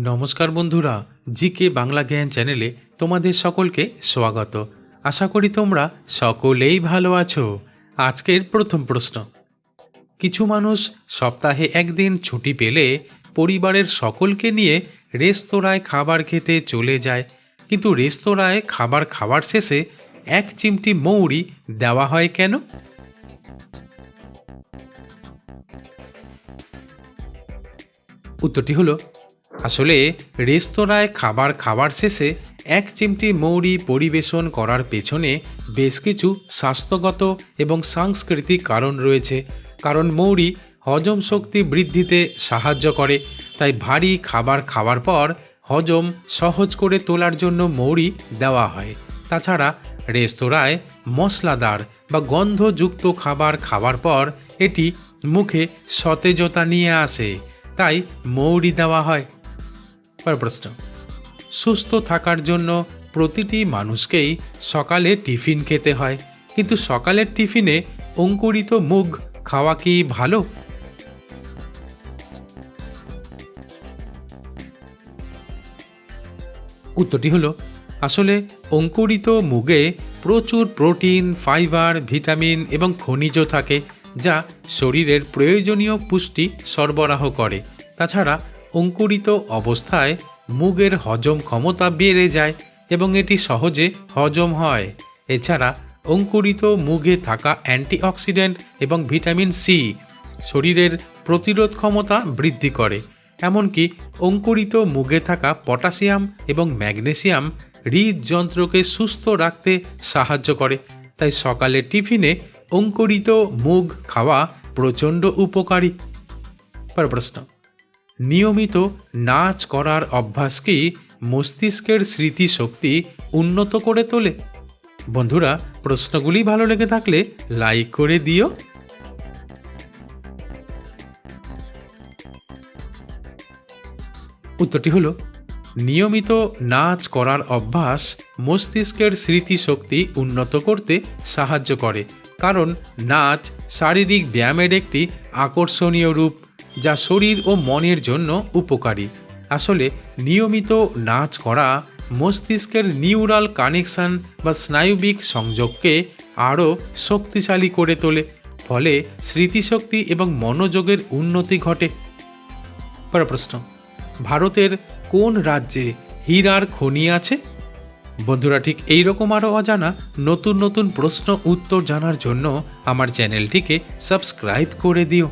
নমস্কার বন্ধুরা জি কে বাংলা জ্ঞান চ্যানেলে তোমাদের সকলকে স্বাগত। আশা করি তোমরা সকলেই ভালো আছো। আজকের প্রথম প্রশ্ন। কিছু মানুষ সপ্তাহে একদিন ছুটি পেলে পরিবারের সকলকে নিয়ে রেস্তোরাঁয় খাবার খেতে চলে যায়। কিন্তু রেস্তোরাঁয় খাবার খাওয়ার শেষে এক চিমটি মৌরি দেওয়া হয় কেন? উত্তরটি হলো আসলে রেস্তোরাঁয় খাবার খাওয়ার শেষে এক চিমটি মৌরি পরিবেশন করার পেছনে বেশ কিছু স্বাস্থ্যগত এবং সাংস্কৃতিক কারণ রয়েছে। কারণ মৌরি হজম শক্তি বৃদ্ধিতে সাহায্য করে, তাই ভারী খাবার খাওয়ার পর হজম সহজ করে তোলার জন্য মৌরি দেওয়া হয়। তাছাড়া রেস্তোরাঁয় মশলাদার বা গন্ধযুক্ত খাবার খাওয়ার পর এটি মুখে সতেজতা নিয়ে আসে, তাই মৌরি দেওয়া হয়। প্রশ্ন সুস্থ থাকার জন্য প্রতিটি মানুষকেই সকালে টিফিন খেতে হয়, কিন্তু সকালের টিফিনে অঙ্কুরিত মুগ খাওয়া কি ভালো? উত্তরটি হলো, আসলে অঙ্কুরিত মুগে প্রচুর প্রোটিন, ফাইবার, ভিটামিন এবং খনিজ থাকে, যা শরীরের প্রয়োজনীয় পুষ্টি সরবরাহ করে। তাছাড়া অঙ্কুরিত অবস্থায় মুগের হজম ক্ষমতা বেড়ে যায় এবং এটি সহজে হজম হয়। এছাড়া, অঙ্কুরিত মুগে থাকা অ্যান্টিঅক্সিডেন্ট এবং ভিটামিন সি শরীরের প্রতিরোধ ক্ষমতা বৃদ্ধি করে। এমনকি, অঙ্কুরিত মুগে থাকা পটাশিয়াম এবং ম্যাগনেসিয়াম হৃদযন্ত্রকে সুস্থ রাখতে সাহায্য করে। তাই সকালে টিফিনে অঙ্কুরিত মুগ খাওয়া প্রচণ্ড উপকারী। পর প্রশ্ন। নিয়মিত নাচ করার অভ্যাস কি মস্তিষ্কের স্মৃতিশক্তি উন্নত করে তোলে। বন্ধুরা, প্রশ্নগুলি ভালো লেগে থাকলে লাইক করে দিও। উত্তরটি হলো, নিয়মিত নাচ করার অভ্যাস মস্তিষ্কের স্মৃতিশক্তি উন্নত করতে সাহায্য করে। কারণ, নাচ শারীরিক ব্যায়ামের একটি আকর্ষণীয় রূপ যা শরীর ও মনের জন্য উপকারী। আসলে, নিয়মিত নাচ করা মস্তিষ্কের নিউরাল কানেকশন বা স্নায়ুবিক সংযোগকে আরও শক্তিশালী করে তোলে, ফলে স্মৃতিশক্তি এবং মনোযোগের উন্নতি ঘটে। পর প্রশ্ন ভারতের কোন রাজ্যে হীরার খনি আছে? বন্ধুরা, ঠিক এই রকম আরও অজানা নতুন নতুন প্রশ্ন উত্তর জানার জন্য আমার চ্যানেলটিকে সাবস্ক্রাইব করে দিও।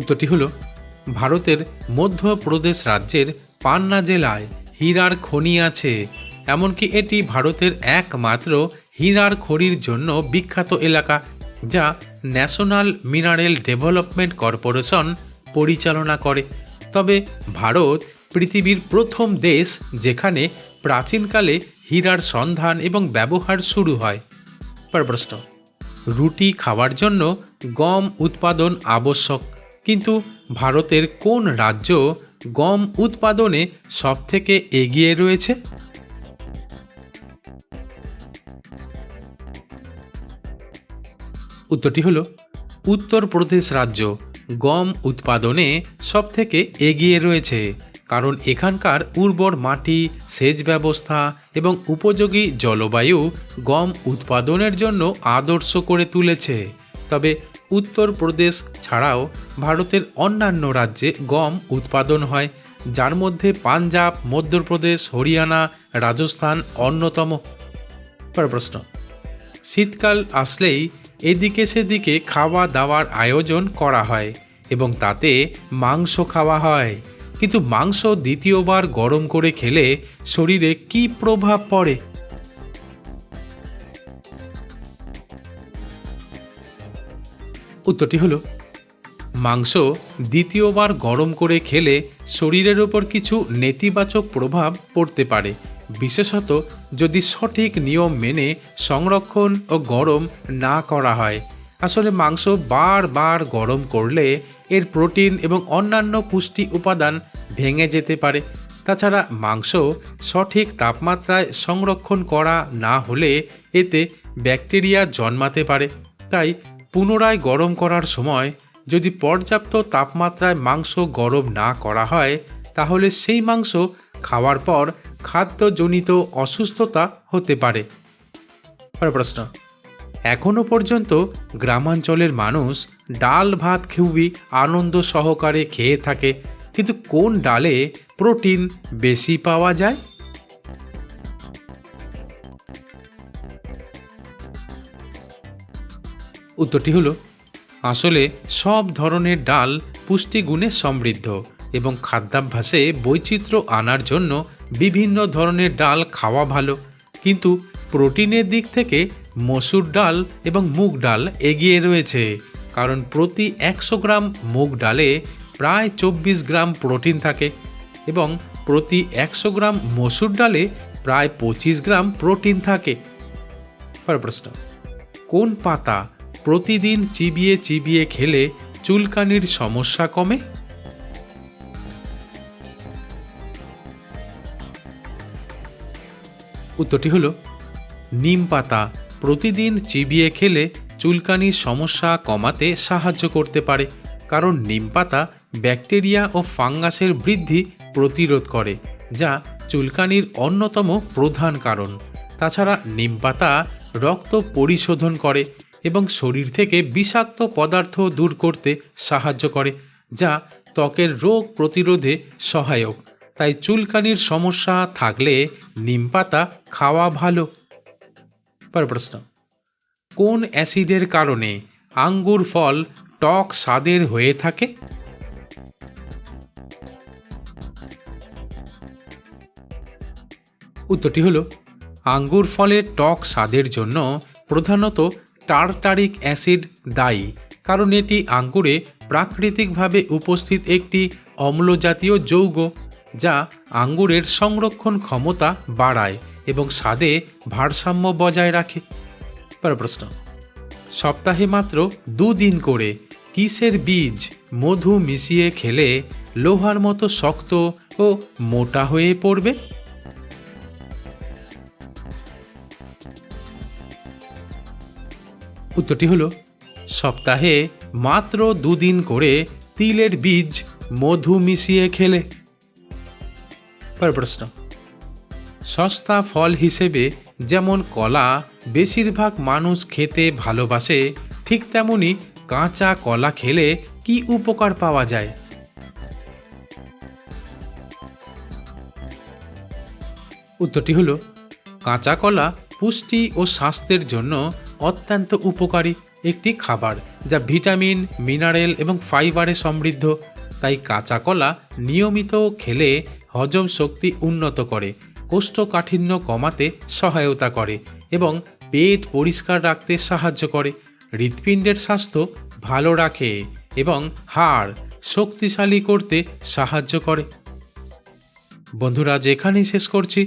উত্তরটি হলো, ভারতের মধ্যপ্রদেশ রাজ্যের পান্না জেলায় হীরার খনি আছে। এমনকি এটি ভারতের একমাত্র হীরার খনির জন্য বিখ্যাত এলাকা, যা ন্যাশনাল মিনারেল ডেভেলপমেন্ট কর্পোরেশন পরিচালনা করে। তবে ভারত পৃথিবীর প্রথম দেশ যেখানে প্রাচীনকালে হীরার সন্ধান এবং ব্যবহার শুরু হয়। পর প্রশ্ন, রুটি খাওয়ার জন্য গম উৎপাদন আবশ্যক। কিন্তু ভারতের কোন রাজ্য গম উৎপাদনে সবথেকে এগিয়ে রয়েছে? উত্তরটি হলো, উত্তরপ্রদেশ রাজ্য গম উৎপাদনে সবথেকে এগিয়ে রয়েছে, কারণ এখানকার উর্বর মাটি, সেচ ব্যবস্থা এবং উপযোগী জলবায়ু গম উৎপাদনের জন্য আদর্শ করে তুলেছে। তবে উত্তরপ্রদেশ ছাড়াও ভারতের অন্যান্য রাজ্যে গম উৎপাদন হয়, যার মধ্যে পাঞ্জাব, মধ্যপ্রদেশ, হরিয়ানা, রাজস্থান অন্যতম। প্রশ্ন, শীতকাল আসলেই এদিকে সেদিকে খাওয়া দাওয়ার আয়োজন করা হয় এবং তাতে মাংস খাওয়া হয়। কিন্তু মাংস দ্বিতীয়বার গরম করে খেলে শরীরে কি প্রভাব পড়ে? উত্তরটি হলো, মাংস দ্বিতীয়বার গরম করে খেলে শরীরের ওপর কিছু নেতিবাচক প্রভাব পড়তে পারে। বিশেষত যদি সঠিক নিয়ম মেনে সংরক্ষণ ও গরম না করা হয়। আসলে মাংস বারবার গরম করলে এর প্রোটিন এবং অন্যান্য পুষ্টি উপাদান ভেঙে যেতে পারে। তাছাড়া মাংস সঠিক তাপমাত্রায় সংরক্ষণ করা না হলে এতে ব্যাকটেরিয়া জন্মাতে পারে। তাই পুনরায় গরম করার সময় যদি পর্যাপ্ত তাপমাত্রায় মাংস গরম না করা হয় তাহলে সেই মাংস খাওয়ার পর খাদ্যজনিত অসুস্থতা হতে পারে। প্রশ্ন। এখনও পর্যন্ত গ্রামাঞ্চলের মানুষ ডাল ভাত খুবই আনন্দ সহকারে খেয়ে থাকে কিন্তু কোন ডালে প্রোটিন বেশি পাওয়া যায়? উত্তরটি হলো, আসলে সব ধরনের ডাল পুষ্টিগুণে সমৃদ্ধ এবং খাদ্যাভ্যাসে বৈচিত্র্য আনার জন্য বিভিন্ন ধরনের ডাল খাওয়া ভালো। কিন্তু প্রোটিনের দিক থেকে মসুর ডাল এবং মুগ ডাল এগিয়ে রয়েছে, কারণ প্রতি একশো গ্রাম মুগ ডালে প্রায় চব্বিশ গ্রাম প্রোটিন থাকে এবং প্রতি একশো গ্রাম মসুর ডালে প্রায় পঁচিশ গ্রাম প্রোটিন থাকে। প্রশ্ন, কোন পাতা প্রতিদিন চিবিয়ে চিবিয়ে খেলে চুলকানির সমস্যা কমে? উত্তরটি হল, নিম পাতা প্রতিদিন চিবিয়ে খেলে চুলকানির সমস্যা কমাতে সাহায্য করতে পারে, কারণ নিম পাতা ব্যাকটেরিয়া ও ফাঙ্গাসের বৃদ্ধি প্রতিরোধ করে, যা চুলকানির অন্যতম প্রধান কারণ। তাছাড়া নিম পাতা রক্ত পরিশোধন করে এবং শরীর থেকে বিষাক্ত পদার্থ দূর করতে সাহায্য করে, যা ত্বকের রোগ প্রতিরোধে সহায়ক। তাই চুলকানির সমস্যা থাকলে নিম পাতা খাওয়া ভালো। পরের প্রশ্ন। কোন অ্যাসিডের কারণে আঙ্গুর ফল টক স্বাদের হয়ে থাকে? উত্তরটি হলো, আঙ্গুর ফলের টক স্বাদের জন্য প্রধানত টারটারিক অ্যাসিড দায়ী, কারণ এটি আঙ্গুরে প্রাকৃতিকভাবে উপস্থিত একটি অম্লজাতীয় যৌগ, যা আঙ্গুরের সংরক্ষণ ক্ষমতা বাড়ায় এবং স্বাদে ভারসাম্য বজায় রাখে। পরের প্রশ্ন, সপ্তাহে মাত্র দুদিন করে কিসের বীজ মধু মিশিয়ে খেলে লোহার মতো শক্ত ও মোটা হয়ে পড়বে? উত্তরটি হলো, সপ্তাহে মাত্র দুদিন করে তিলের বীজ মধু মিশিয়ে খেলে। পরের প্রশ্ন, সস্তা ফল হিসেবে যেমন কলা বেশিরভাগ মানুষ খেতে ভালোবাসে, ঠিক তেমনি কাঁচা কলা খেলে কি উপকার পাওয়া যায়? উত্তরটি হলো, কাঁচা কলা পুষ্টি ও স্বাস্থ্যের জন্য অত্যন্ত উপকারী একটি খাবার যা ভিটামিন, মিনারেল এবং ফাইবারে সমৃদ্ধ। তাই কাঁচা কলা নিয়মিত খেলে হজম শক্তি উন্নত করে, কোষ্ঠকাঠিন্য কমাতে সহায়তা করে এবং পেট পরিষ্কার রাখতে সাহায্য করে। হৃৎপিণ্ডের স্বাস্থ্য ভালো রাখে এবং হাড় শক্তিশালী করতে সাহায্য করে। বন্ধুরা যেখানেই শেষ করছি।